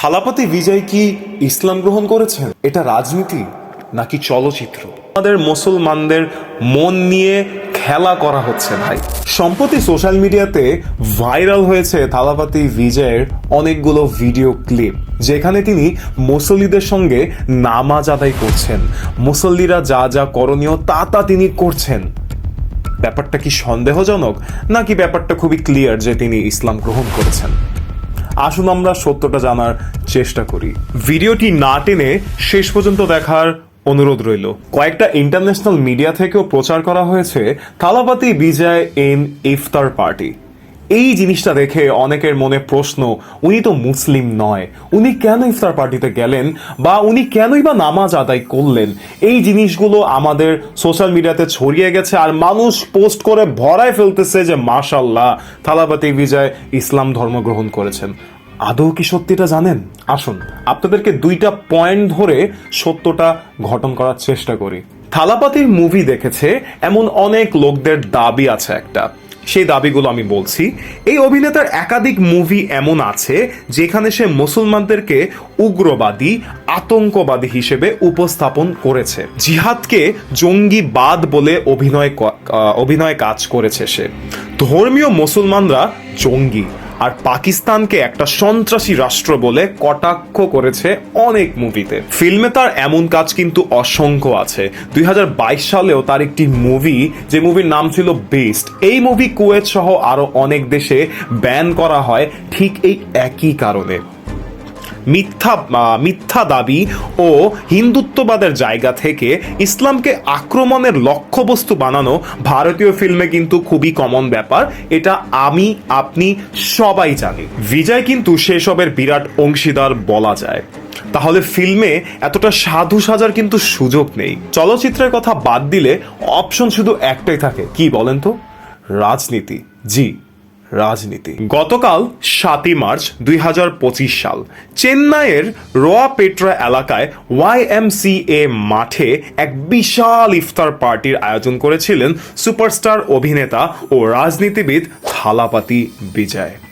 থালাপতি বিজয় কি ইসলাম গ্রহণ করেছেন? এটা রাজনীতি নাকি চলচ্চিত্র? আমাদের মুসলমানদের মন নিয়ে খেলা করা হচ্ছে ভাই। সম্প্রতি সোশ্যাল মিডিয়াতে ভাইরাল হয়েছে থালাপাতি বিজয়ের অনেকগুলো ভিডিও ক্লিপ, যেখানে তিনি মুসল্লিদের সঙ্গে নামাজ আদায় করছেন। মুসল্লিরা যা যা করণীয় তা তা তিনি করছেন। ব্যাপারটা কি সন্দেহজনক? নাকি ব্যাপারটা খুবই ক্লিয়ার যে তিনি ইসলাম গ্রহণ করেছেন? আসুন আমরা সত্যটা জানার চেষ্টা করি। ভিডিওটি না টেনে শেষ পর্যন্ত দেখার অনুরোধ রইল। কয়েকটা ইন্টারন্যাশনাল মিডিয়া থেকেও প্রচার করা হয়েছে থালাপাতি বিজয় এন ইফতার পার্টি। এই জিনিসটা দেখে অনেকের মনে প্রশ্ন, উনি তো মুসলিম নয়, উনি কেন ইফতার পার্টিতে গেলেন বা উনি কেনই বা নামাজ আদায় করলেন? এই জিনিসগুলো আমাদের সোশ্যাল মিডিয়াতে ছড়িয়ে গেছে আর মানুষ পোস্ট করে ভরায় ফেলতেছে যে মাশাল্লাহ থালাপাতি বিজয় ইসলাম ধর্ম গ্রহণ করেছেন। আদৌ কি সত্যিটা জানেন? আসুন, আপনাদেরকে দুইটা পয়েন্ট ধরে সত্যটা ঘটন করার চেষ্টা করি। থালাপাতির মুভি দেখেছে, এমন অনেক লোকদের দাবি আছে একটা। সেই দাবিগুলো আমি বলছি। এই অভিনেতার একাধিক মুভি এমন আছে, যেখানে সে মুসলমানদেরকে উগ্রবাদী, আতঙ্কবাদী হিসেবে উপস্থাপন করেছে। জিহাদকে জঙ্গিবাদ বলে অভিনয় অভিনয় কাজ করেছে সে। ধর্মীয় মুসলমানরা জঙ্গি। আর পাকিস্তানকে একটা সন্ত্রাসী রাষ্ট্র বলে কটাক্ষ করেছে অনেক মুভিতে। ফিল্মে তার এমন কাজ কিন্তু অসংখ্য আছে। দুই হাজার বাইশ সালেও তার একটি মুভি, যে মুভির নাম ছিল বেস্ট এই মুভি কুয়েত সহ আরও অনেক দেশে ব্যান করা হয় ঠিক এই একই কারণে। মিথ্যা মিথ্যা দাবি ও হিন্দুত্ববাদের জায়গা থেকে ইসলামকে আক্রমণের লক্ষ্যবস্তু বানানো ভারতীয় ফিল্মে কিন্তু খুবই কমন ব্যাপার। এটা আমি, আপনি সবাই জানি বিজয় কিন্তু সেসবের বিরাট অংশীদার বলা যায়। তাহলে ফিল্মে এতটা সাধু সাজার কিন্তু সুযোগ নেই। চলচ্চিত্রের কথা বাদ দিলে অপশন শুধু একটাই থাকে। কি বলেন তো? রাজনীতি। জি। রাজনীতি। গতকাল সাতই মার্চ দুই হাজার পঁচিশ সাল চেন্নাইয়ের রোয়া পেট্রা এলাকায় ওয়াইএমসিএ মাঠে এক বিশাল ইফতার পার্টির আয়োজন করেছিলেন সুপারস্টার অভিনেতা ও রাজনীতিবিদ থালাপাতি বিজয়।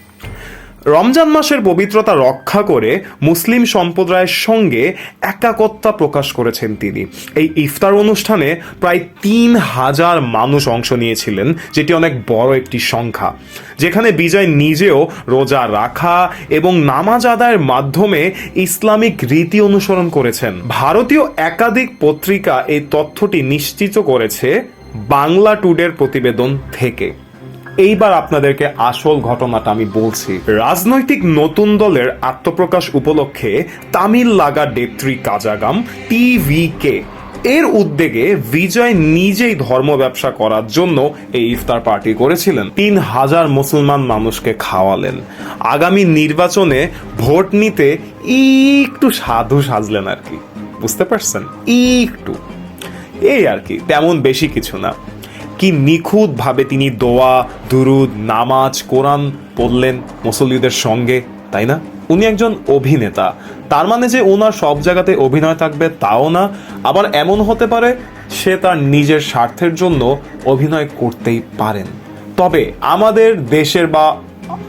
রমজান মাসের পবিত্রতা রক্ষা করে মুসলিম সম্প্রদায়ের সঙ্গে একাকত্তা প্রকাশ করেছেন তিনি। এই ইফতার অনুষ্ঠানে প্রায় তিন হাজার মানুষ অংশ নিয়েছিলেন, যেটি অনেক বড় একটি সংখ্যা। যেখানে বিজয় নিজেও রোজা রাখা এবং নামাজ আদায়ের মাধ্যমে ইসলামিক রীতি অনুসরণ করেছেন। ভারতীয় একাধিক পত্রিকা এই তথ্যটি নিশ্চিত করেছে বাংলা টুডের প্রতিবেদন থেকে। এইবার আপনাদেরকে আসল ঘটনাটা আমি বলছি। রাজনৈতিক নতুন দলের আত্মপ্রকাশ উপলক্ষে তামিল লাগা ডেত্রী কাজাগাম টিভিকে। এর উদ্যোগে বিজয় নিজেই ধর্ম ব্যবসা করার জন্য এই ইফতার পার্টি করেছিলেন। তিন হাজার মুসলমান মানুষকে খাওয়ালেন। আগামী নির্বাচনে ভোট নিতে একটু সাধু সাজলেন আর কি। বুঝতে পারছেন? একটু। এই আর কি, তেমন বেশি কিছু না। কি নিখুঁত ভাবে তিনি দোয়া, দুরুদ, নামাজ, কোরআন পড়লেন মুসল্লিদের সঙ্গে, তাই না? উনি একজন অভিনেতা। তার মানে যে ওনার সব জায়গাতে অভিনয় থাকবে তাও না, আবার এমন হতে পারে সে তার নিজের স্বার্থের জন্য অভিনয় করতেই পারেন। তবে আমাদের দেশের বা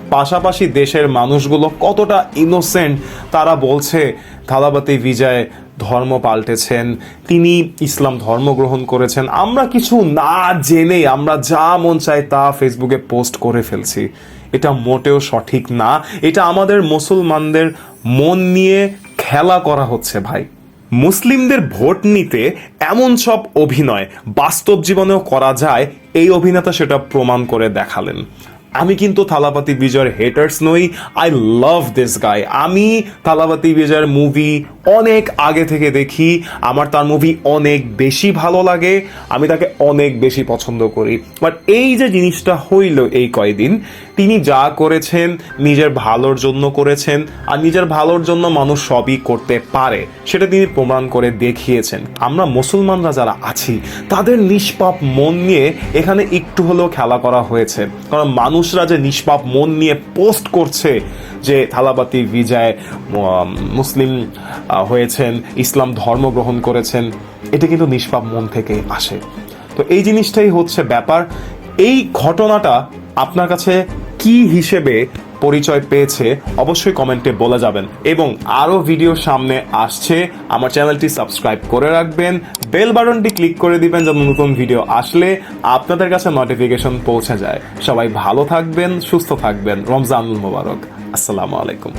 পাশাপাশি দেশের মানুষগুলো কতটা ইনোসেন্ট তারা বলছে থালাবাতি বিজয় ধর্ম পাল্টেছেন, তিনি ইসলাম ধর্ম গ্রহণ করেছেন। আমরা কিছু না জেনেই, আমরা যা মন চাই তা ফেসবুকে পোস্ট করে ফেলছি। এটা মোটেও সঠিক না। এটা আমাদের মুসলমানদের মন নিয়ে খেলা করা হচ্ছে ভাই। মুসলিমদের ভোট নিতে এমন সব অভিনয় বাস্তব জীবনেও করা যায়, এই অভিনেতা সেটা প্রমাণ করে দেখালেন। আমি কিন্তু থালাপাতি বিজয়ের হেটার্স নই। আই লাভ দিস গাই আমি থালাপাতি বিজয়ের মুভি অনেক আগে থেকে দেখি। আমার তার মুভি অনেক বেশি ভালো লাগে। আমি তাকে অনেক বেশি পছন্দ করি। বাট এই যে জিনিসটা হইল এই কয়দিন তিনি যা করেছেন, নিজের ভালোর জন্য করেছেন, আর নিজের ভালোর জন্য মানুষ সবই করতে পারে। সেটা তিনি প্রমাণ করে দেখিয়েছেন। আমরা মুসলমানরা যারা আছি, তাদের নিষ্পাপ মন নিয়ে এখানে একটু হলেও খেলা করা হয়েছে। কারণ মানুষরা যে নিষ্পাপ মন নিয়ে পোস্ট করছে যে থালাবাতি বিজয় মুসলিম হয়েছেন, ইসলাম ধর্ম গ্রহণ করেছেন, এটা কিন্তু নিষ্পাপ মন থেকে আসে। তো এই জিনিসটাই হচ্ছে ব্যাপার। এই ঘটনাটা আপনার কাছে কি হিসেবে পরিচয় পেয়েছে অবশ্যই কমেন্টে বলে যাবেন। এবং আরও ভিডিও সামনে আসছে, আমার চ্যানেলটি সাবস্ক্রাইব করে রাখবেন, বেল বাটনটি ক্লিক করে দিবেন যেন নতুন ভিডিও আসলে আপনাদের কাছে নোটিফিকেশন পৌঁছে যায়। সবাই ভালো থাকবেন, সুস্থ থাকবেন। রমজানুল মোবারক। আসসালামু আলাইকুম।